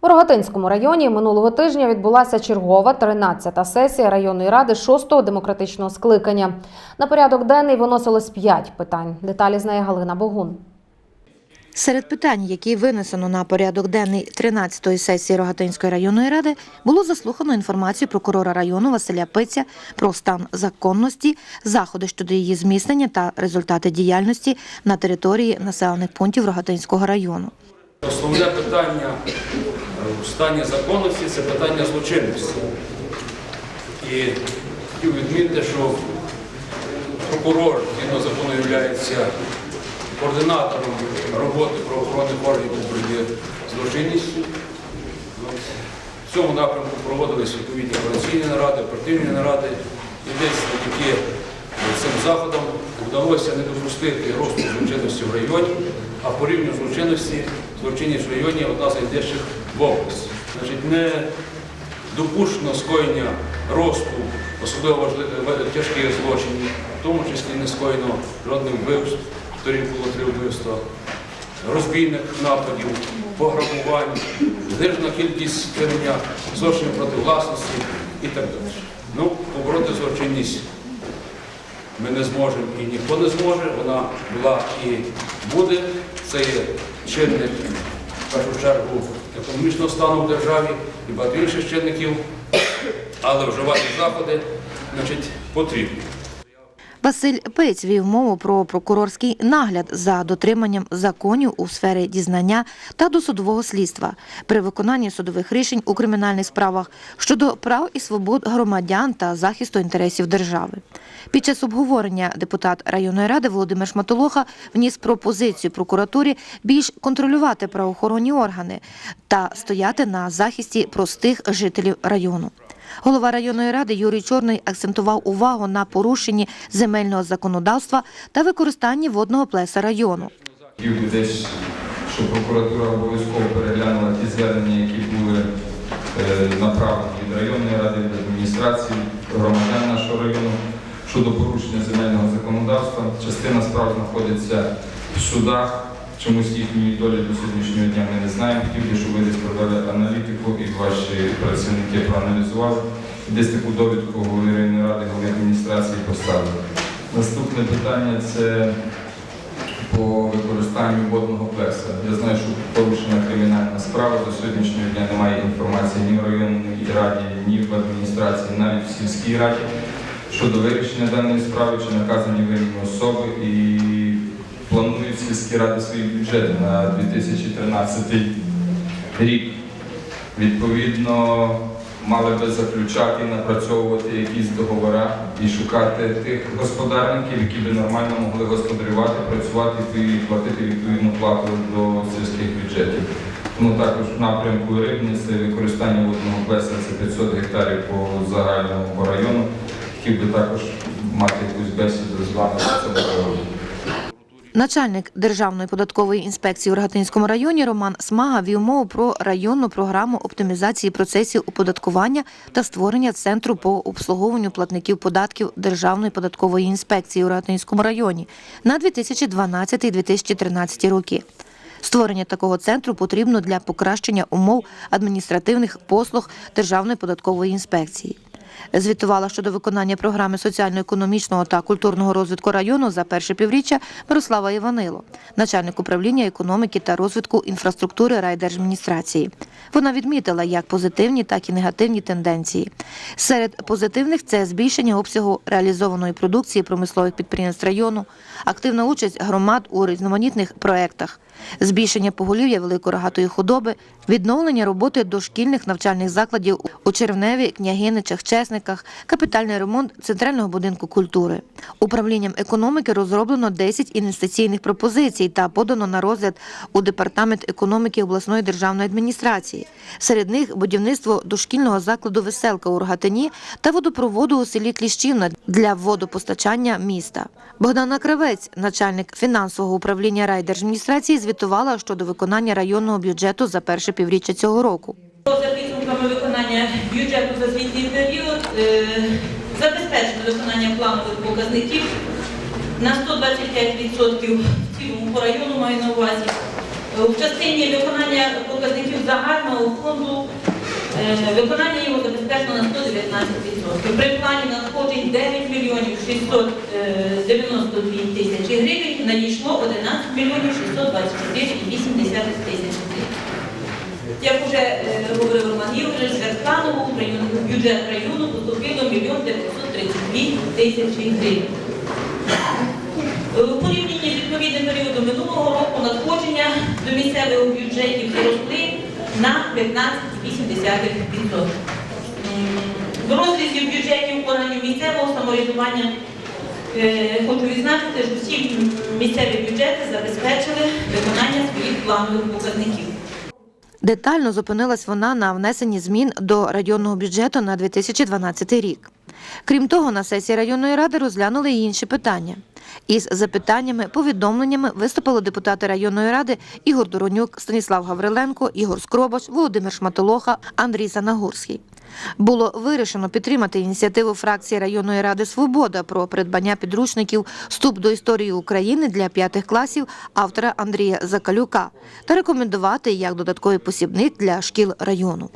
У Рогатинському районі минулого тижня відбулася чергова 13-та сесія районної ради 6-го демократичного скликання. На порядок денний виносилось 5 питань. Деталі знає Галина Богун. Серед питань, які винесено на порядок денний 13-ї сесії Рогатинської районної ради, було заслухано інформацію прокурора району Василя Пиця про стан законності, заходи щодо її зміцнення та результати діяльності на території населених пунктів Рогатинського району. Основне питання в стані законності це питання злочинності. І хотів відмітити, що прокурор згідно закону є координатором роботи правоохоронних органів у злочинністю. В цьому напрямку проводились відповідні координаційні наради, оперативні наради. І десь таки цим заходом вдалося не допустити росту злочинності в районі, а по рівню злочинності злочинність в районі одна з найдеших в області. Значить, не допущено скоєння росту особливо тяжких злочинів, в тому числі не скоєно жодних вбивств, торік було три вбивства, розбійних нападів, пограбувань, знижена кількість скоєння злочинів проти власності і так далі. Ну, побороти злочинність ми не зможемо і ніхто не зможе. Вона була і буде. Це є чинник, в першу чергу, економічного стану в державі і багато інших чинників, але вживати заходи значить, потрібно. Василь Пиць вів мову про прокурорський нагляд за дотриманням законів у сфері дізнання та досудового слідства при виконанні судових рішень у кримінальних справах щодо прав і свобод громадян та захисту інтересів держави. Під час обговорення депутат районної ради Володимир Шматолоха вніс пропозицію прокуратурі більш контролювати правоохоронні органи та стояти на захисті простих жителів району. Голова районної ради Юрій Чорний акцентував увагу на порушенні земельного законодавства та використанні водного плеса району. Десь, щоб прокуратура обов'язково переглянула ті звернення, які були е, направлені від районної ради, від адміністрації, громадян нашого району щодо порушення земельного законодавства. Частина справ знаходиться в судах. Чомусь їхньої долі до сьогоднішнього дня ми не знаємо. Хотів би, щоб ви десь провели аналітику і ваші працівники проаналізували. Десь таку довідку голови районної ради, голови адміністрації поставили. Наступне питання це по використанню водного плеса. Я знаю, що порушена кримінальна справа. До сьогоднішнього дня немає інформації ні в районній раді, ні в адміністрації, навіть в сільській раді щодо вирішення даної справи, чи наказані винні особи і планують сільські ради свої бюджети на 2013 рік. Відповідно, мали би заключати напрацьовувати якісь договори і шукати тих господарників, які би нормально могли господарювати, працювати і платити відповідну плату до сільських бюджетів. Тому також в напрямку рибництва і використання водного плеса це 500 гектарів по загальному району. Хотів би також мати якусь бесіду з вами. Начальник Державної податкової інспекції у Рогатинському районі Роман Смага вів мову про районну програму оптимізації процесів оподаткування та створення центру по обслуговуванню платників податків Державної податкової інспекції у Рогатинському районі на 2012-2013 роки. Створення такого центру потрібно для покращення умов адміністративних послуг Державної податкової інспекції. Звітувала щодо виконання програми соціально-економічного та культурного розвитку району за перше півріччя Мирослава Іванило, начальник управління економіки та розвитку інфраструктури райдержадміністрації. Вона відмітила як позитивні, так і негативні тенденції. Серед позитивних це збільшення обсягу реалізованої продукції промислових підприємств району, активна участь громад у різноманітних проєктах, збільшення поголів'я великорогатої худоби, відновлення роботи дошкільних навчальних закладів у Червневі, Княгиничах, Чесниках, капітальний ремонт Центрального будинку культури. Управлінням економіки розроблено 10 інвестиційних пропозицій та подано на розгляд у департамент економіки обласної державної адміністрації. Серед них будівництво дошкільного закладу Веселка у Рогатині та водопроводу у селі Кліщівна для водопостачання міста. Богдана Кравець, начальник фінансового управління райдержадміністрації, звітувала щодо виконання районного бюджету за перше півріччя цього року. За підсумками виконання бюджету за звітний період е, забезпечено виконання планових показників на 125% в цілому по району маю на увазі. Е, В частині виконання показників загального фонду Е, Виконання його забезпечено на 119%. При плані надходжень 9 мільйонів 692 тисячі гривень надійшло 11 мільйонів 624,8 тисячі гривень. Як вже е, говорив Роман Ігорович, з Верханового в бюджет району поступило 1 мільйон 932 тисячі гривень. Е, У порівнянні з відповідним періодом минулого року надходження до місцевих бюджетів зросли на 15,8%. М, В розрізі бюджетів органів місцевого самоврядування е, хочу відзначити, що всі місцеві бюджети забезпечили виконання своїх планових показників. Детально зупинилась вона на внесенні змін до районного бюджету на 2012 рік. Крім того, на сесії районної ради розглянули й інші питання. Із запитаннями, повідомленнями виступили депутати районної ради Ігор Доронюк, Станіслав Гавриленко, Ігор Скробач, Володимир Шматолоха, Андрій Санагурський. Було вирішено підтримати ініціативу фракції районної ради Свобода про придбання підручників Вступ до історії України для п'ятих класів автора Андрія Закалюка та рекомендувати як додатковий посібник для шкіл району.